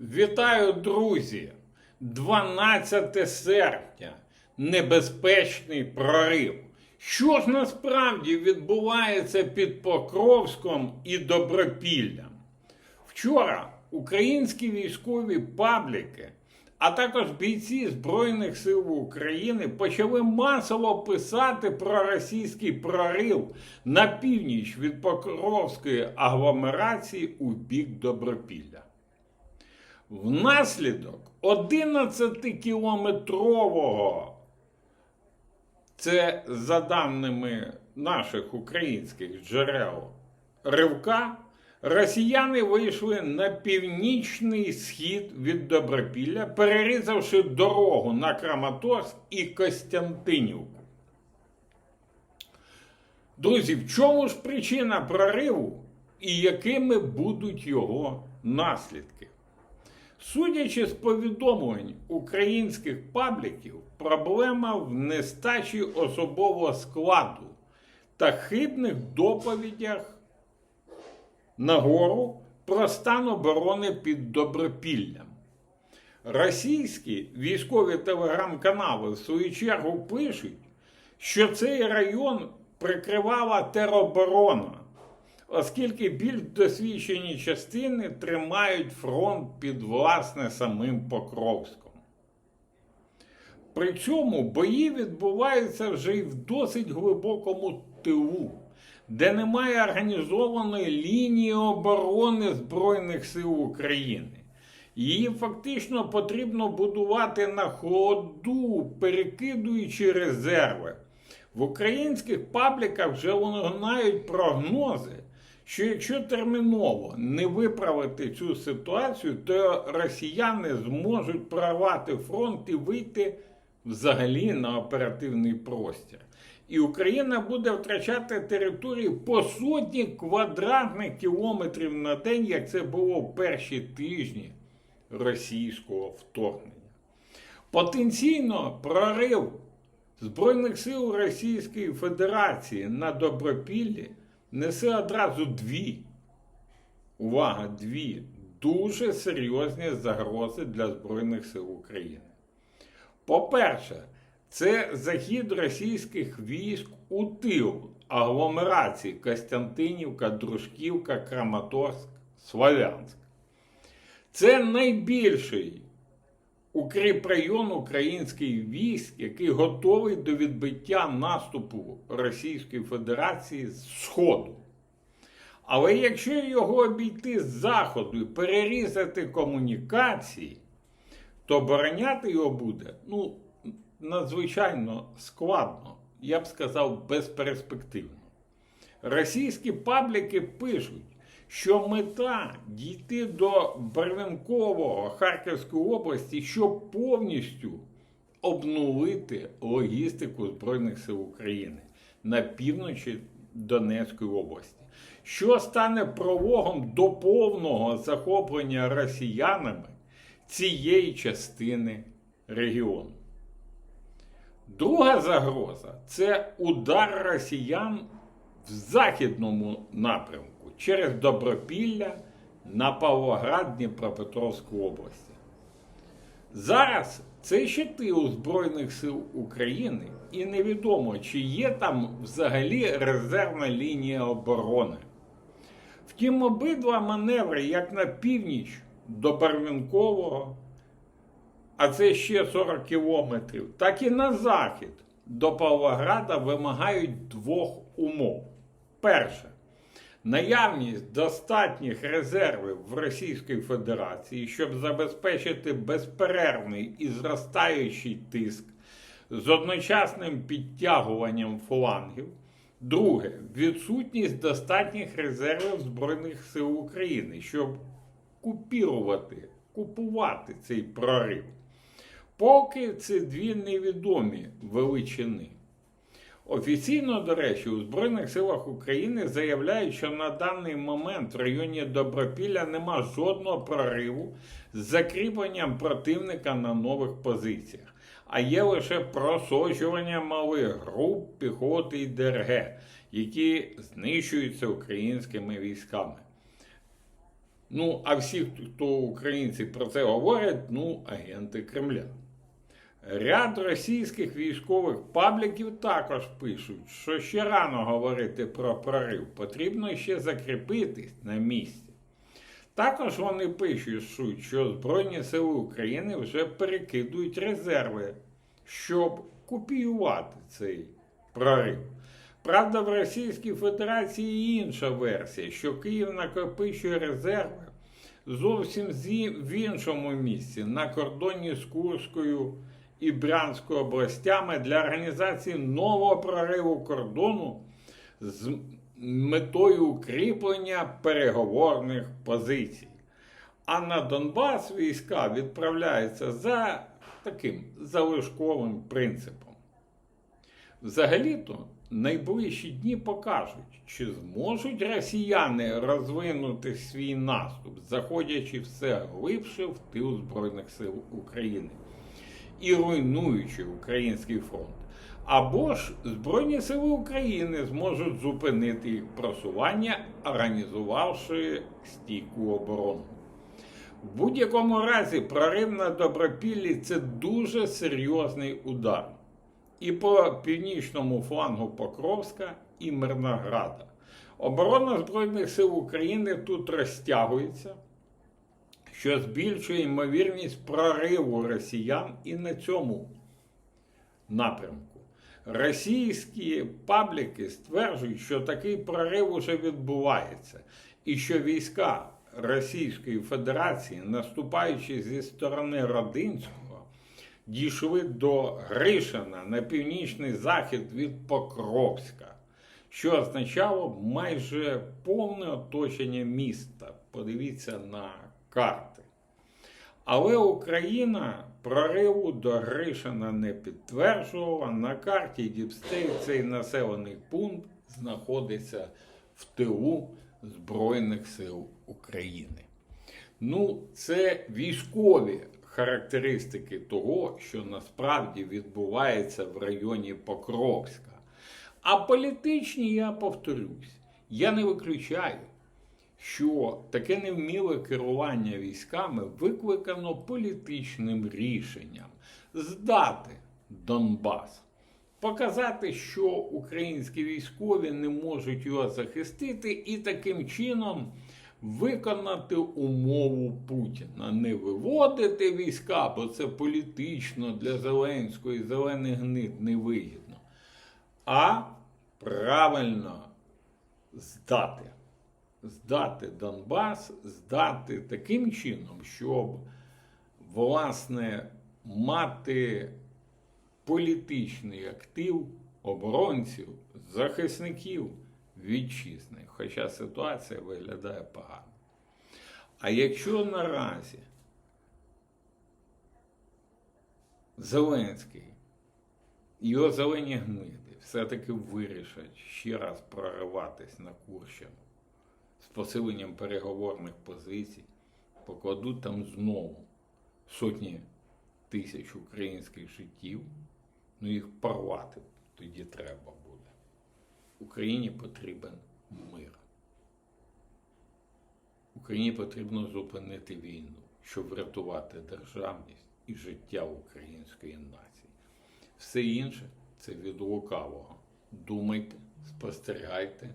Вітаю, друзі! 12 серпня. Небезпечний прорив. Що ж насправді відбувається під Покровськом і Добропіллям? Вчора українські військові пабліки, а також бійці Збройних сил України почали масово писати про російський прорив на північ від Покровської агломерації у бік Добропілля. Внаслідок 11-кілометрового, це за даними наших українських джерел, ривка, росіяни вийшли на північний схід від Добропілля, перерізавши дорогу на Краматорськ і Костянтинівку. Друзі, в чому ж причина прориву і якими будуть його наслідки? Судячи з повідомлень українських пабліків, проблема в нестачі особового складу та хибних доповідях нагору про стан оборони під Добропіллям. Російські військові телеграм-канали в свою чергу пишуть, що цей район прикривала тероборона оскільки більш досвідчені частини тримають фронт під власне самим Покровськом. При цьому бої відбуваються вже й в досить глибокому тилу, де немає організованої лінії оборони Збройних сил України. Її фактично потрібно будувати на ходу, перекидуючи резерви. В українських пабліках вже лунають прогнози, що якщо терміново не виправити цю ситуацію, то росіяни зможуть прорвати фронт і вийти взагалі на оперативний простір. І Україна буде втрачати території по сотні квадратних кілометрів на день, як це було в перші тижні російського вторгнення. Потенційно прорив Збройних сил Російської Федерації на Добропіллі несе одразу дві. Увага, дві дуже серйозні загрози для Збройних сил України. По-перше, це захід російських військ у тил агломерації Костянтинівка, Дружківка, Краматорськ, Слов'янськ. Це найбільший укріпрайон українських військ, який готовий до відбиття наступу Російської Федерації з Сходу. Але якщо його обійти з заходу і перерізати комунікації, то обороняти його буде ну, надзвичайно складно, я б сказав, безперспективно. Російські пабліки пишуть, що мета дійти до Барвинкового Харківської області, щоб повністю обнулити логістику Збройних сил України на півночі Донецької області, що стане прологом до повного захоплення росіянами цієї частини регіону. Друга загроза це удар росіян в західному напрямку через Добропілля на Павлоград Дніпропетровську області. Зараз це ще тил Збройних сил України, і невідомо, чи є там взагалі резервна лінія оборони. Втім, обидва маневри, як на північ до Барвінкового, а це ще 40 кілометрів, так і на захід до Павлограда вимагають двох умов. Перше, наявність достатніх резервів в Російській Федерації, щоб забезпечити безперервний і зростаючий тиск з одночасним підтягуванням флангів. Друге, відсутність достатніх резервів Збройних сил України, щоб купірувати, купувати цей прорив. Поки це дві невідомі величини. Офіційно, до речі, у Збройних силах України заявляють, що на даний момент в районі Добропілля нема жодного прориву з закріпленням противника на нових позиціях, а є лише просочування малих груп піхоти і ДРГ, які знищуються українськими військами. Ну, а всі, хто українці про це говорять, ну, агенти Кремля. Ряд російських військових пабліків також пишуть, що ще рано говорити про прорив, потрібно ще закріпитись на місці. Також вони пишуть, що Збройні Сили України вже перекидують резерви, щоб копіювати цей прорив. Правда, в Російській Федерації інша версія, що Київ накопичує резерви зовсім в іншому місці, на кордоні з Курською і Брянською областями для організації нового прориву кордону з метою укріплення переговорних позицій. А на Донбас війська відправляються за таким залишковим принципом. Взагалі-то найближчі дні покажуть, чи зможуть росіяни розвинути свій наступ, заходячи все глибше в тил Збройних сил України і руйнуючи український фронт. Або ж Збройні сили України зможуть зупинити їх просування, організувавши стійку оборону. В будь-якому разі прорив на Добропіллі це дуже серйозний удар. І по північному флангу Покровська і Мирнограда. Оборона Збройних сил України тут розтягується, що збільшує ймовірність прориву росіян і на цьому напрямку. Російські пабліки стверджують, що такий прорив уже відбувається, і що війська Російської Федерації, наступаючи зі сторони Родинського, дійшли до Гришина на північний захід від Покровська, що означало майже повне оточення міста. Подивіться на карти. Але Україна прориву до Гришина не підтверджувала. На карті Діпстей цей населений пункт знаходиться в тилу Збройних сил України. Ну, це військові характеристики того, що насправді відбувається в районі Покровська. А політичні, я повторюсь, я не виключаю, що таке невміле керування військами викликано політичним рішенням здати Донбас. Показати, що українські військові не можуть його захистити, і таким чином виконати умову Путіна, не виводити війська, бо це політично для Зеленського і зелених гнид невигідно, а правильно здати. Здати Донбас, здати таким чином, щоб власне мати політичний актив оборонців, захисників вітчизни. Хоча ситуація виглядає погано. А якщо наразі Зеленський його зелені гниди все-таки вирішать ще раз прориватись на Курщину посиленням переговорних позицій, покладуть там знову сотні тисяч українських життів, ну їх порвати тоді треба буде. Україні потрібен мир. Україні потрібно зупинити війну, щоб врятувати державність і життя української нації. Все інше це від лукавого. Думайте, спостерігайте,